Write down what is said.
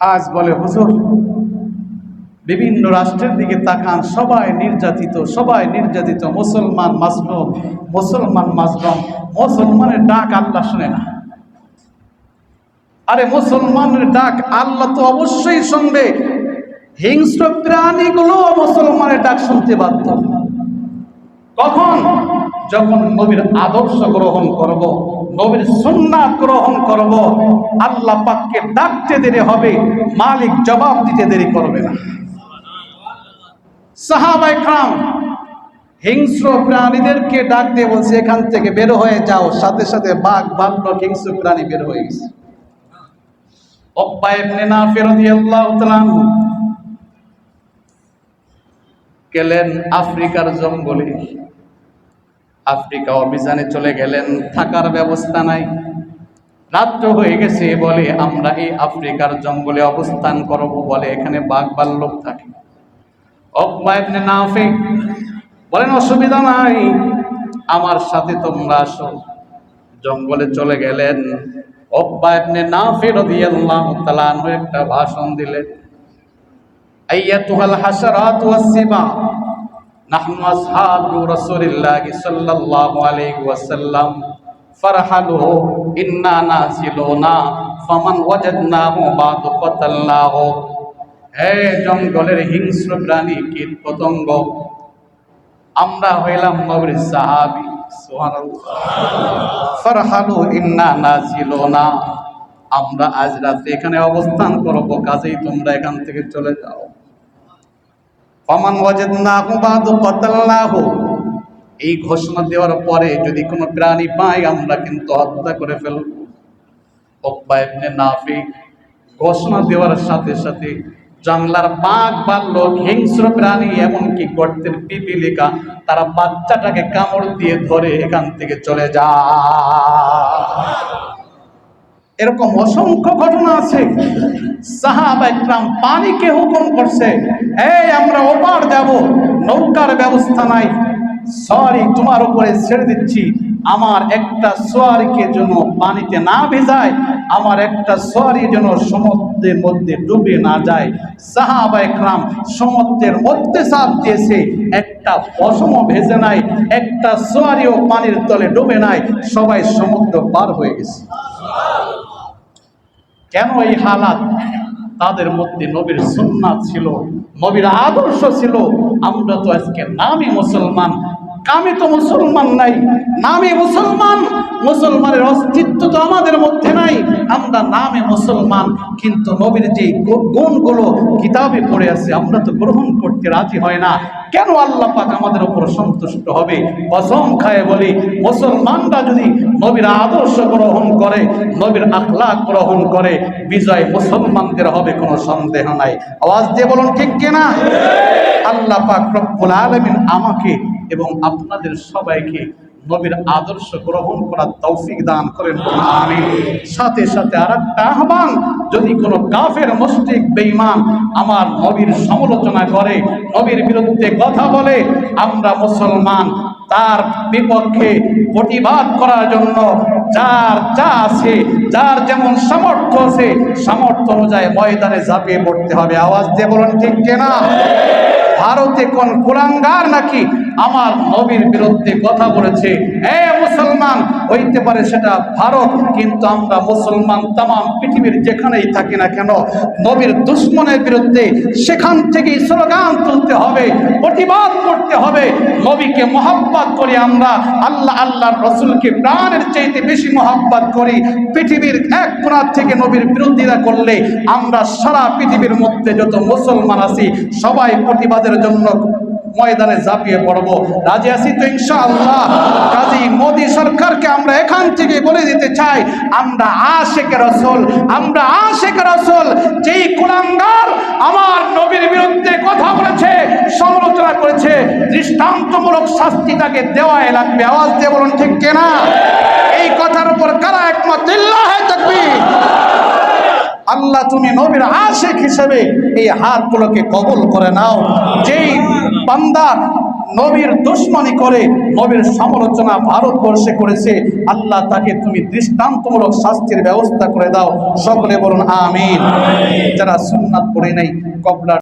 আজ বলে হুজুর, বিভিন্ন রাষ্ট্রের দিকে তাকান, সবাই নির্যাতিত সবাই নির্যাতিত, মুসলমান মাজলুম মুসলমান মাজলুম, মুসলমানের ডাক আল্লাহ শুনে না। আরে মুসলমানের ডাক আল্লাহ তো অবশ্যই শুনবে। হিংস্র প্রাণীগুলো মুসলমানের ডাক শুনতে বাধ্য। কখন? যখন নবীর আদর্শ গ্রহণ করব, নবীর সুন্নাত গ্রহণ করব, আল্লাহ পাককে ডাকতে দেরি হবে, মালিক জবাব দিতে দেরি করবে না। সাহাবাই ক্রাম হিংস্র প্রাণীদেরকে ডাক দিয়ে বলছে, এখান থেকে বের হয়ে যাও, সাথে সাথে বাঘ ভাল্লুক হিংস্র প্রাণী বের হয়ে গেছে। গেলেন আফ্রিকার জঙ্গলে। আফ্রিকা অভিযানে চলে গেলেন, থাকার ব্যবস্থা নাই। রাত্র হয়ে গেছে বলে আমরা এই আফ্রিকার জঙ্গলে অবস্থান করব বলে এখানে বাঘ ভাল্লুক থাকে। নাফি বলেন, অসুবিধা নাই, আমার সাথে তোমরা আসো। জঙ্গলে চলে গেলেন। রাদিয়াল্লাহু তাআলা আনহু একটা ভাষণ দিলেন আইয়াতুহাল হাশারাত ওয়াস সিবা। নাহনু আসহাবু রাসূলিল্লাহ সাল্লাল্লাহু আলাইহি ওয়াসাল্লাম। ফারহালু ইন্না নাজিলুনা ফামান ওয়াজাদনাহু বাদ কাতাল্লাহু হে জঙ্গলের হিংস্র প্রাণী কীট পতঙ্গ আমরা হইলাম নবীর সাহাবী ফারহালু ইন্না নাজিলুনা আমরা আজ রাতে এখানে অবস্থান করব, কাজেই তোমরা এখান থেকে চলে যাও। কাতাল্লাহু এই ঘোষণা দেওয়ার পরে যদি কোনো প্রাণী পাই আমরা কিন্তু হত্যা করে ফেলব। ওকবা ঘোষণা দেওয়ার সাথে সাথে জাংলার বাঘ বাল্যক হিংস্র প্রাণী এমনকি গর্তের পিপিলিকা, তারা বাচ্চাটাকে কামড় দিয়ে ধরে এখান থেকে চলে যায়। এরকম অসংখ্য ঘটনা আছে। সাহাবা পানিকে হুকুম করছে, এই, আমরা ওপার যাব, নৌকার ব্যবস্থা নাই। সরি, তোমার উপরে ছেড়ে দিচ্ছি। আমার একটা সোয়ারিকে যেন পানিতে না ভেজায়, আমার একটা সোয়ারি যেন সমুদ্রের মধ্যে ডুবে না যায়। সাহাবা একরাম সমুদ্রের মধ্যে চাপ দিয়েছে, একটা পশম ভেজে নাই, একটা সোয়ারিও পানির তলে ডুবে নাই। সবাই সমুদ্র পার হয়ে গেছে। কেন এই হালাত? তাদের মধ্যে নবীর সুন্না ছিল, নবীর আদর্শ ছিল, আমরা তো আজকে নামই মুসলমান। কামে তো মুসলমান নাই, নামে মুসলমান, মুসলমানের অস্তিত্ব তো আমাদের মধ্যে নাই। আমরা নামে মুসলমান, কিন্তু নবীর যে গুণগুলো কিতাবে পড়ে আছে, আমরা তো গ্রহণ করতে রাজি হয় না। কেন আল্লাহ পাক আমাদের উপর সন্তুষ্ট হবে? কসম খায় বলি, মুসলমানরা যদি নবীর আদর্শ গ্রহণ করে, নবীর আখলাক গ্রহণ করে, বিজয় মুসলমানদের হবে কোনো সন্দেহ নাই। আওয়াজ দিয়ে বলুন ঠিক কিনা? আল্লাহ পাক রব্বুল আলামিন আমাকে এবং আপনাদের সবাইকে নবীর আদর্শ গ্রহণ করার তৌফিক দান করেন। আমিন। সাথে সাথে আর একটা আহ্বান, যদি কোনো কাফের মস্তিক বেঈমান আমার নবীর সমালোচনা করে, নবীর বিরুদ্ধে কথা বলে, আমরা মুসলমান, তার বিপক্ষে প্রতিবাদ করার জন্য যার যা আছে, যার যেমন সামর্থ্য আছে, সামর্থ্য অনুযায়ী ময়দানে ঝাঁপিয়ে পড়তে হবে। আওয়াজ দিয়ে বলুন ঠিক কিনা? ভারতে কোন কুলাঙ্গার নাকি আমার নবীর বিরুদ্ধে কথা বলেছে। এ মুসলমান, হইতে পারে সেটা ভারত, কিন্তু আমরা মুসলমান তাম পৃথিবীর যেখানেই থাকি না কেন, নবীর দুশ্মনের বিরুদ্ধে সেখান থেকেই স্লোগান তুলতে হবে, প্রতিবাদ করতে হবে। নবীকে মহাব্বাত করি আমরা, আল্লাহ আল্লাহর রসুলকে প্রাণের চাইতে বেশি মহাব্বাত করি। পৃথিবীর এক কোণার থেকে নবীর বিরোধিতা করলে আমরা সারা পৃথিবীর মধ্যে যত মুসলমান আছি, সবাই প্রতিবাদের জন্য ময়দানে ঝাঁপিয়ে পড়ব। রাজি আছি তো ইনশাআল্লাহ। কাজী মোদী সরকারকে আমরা এখান থেকে বলে দিতে চাই, আমরা আশেখ রসুল, আমরা আশেখ রসুল, যেই কুলাঙ্গার আমার নবীর বিরুদ্ধে কথা বলেছে, সমালোচনা করেছে, দৃষ্টান্তমূলক শাস্তি তাকে দেওয়াই লাগবে। আওয়াজ দিয়ে বলুন ঠিক কেনা? এই কথার উপর কারা একমত? ইল্লাহ তাকবীর। আল্লাহ তুমি নবীর আশেখ হিসেবে এই হাতগুলোকে কবল করে নাও। যেই বান্দা নবীর দুশ্মনী করে, নবীর সমালোচনা ভারতবর্ষে করেছে, আল্লাহ তাকে তুমি দৃষ্টান্তমূলক শাস্তির ব্যবস্থা করে দাও। সকলে বলুন, আমিন। যারা সুন্নাত পড়ে নাই কবলা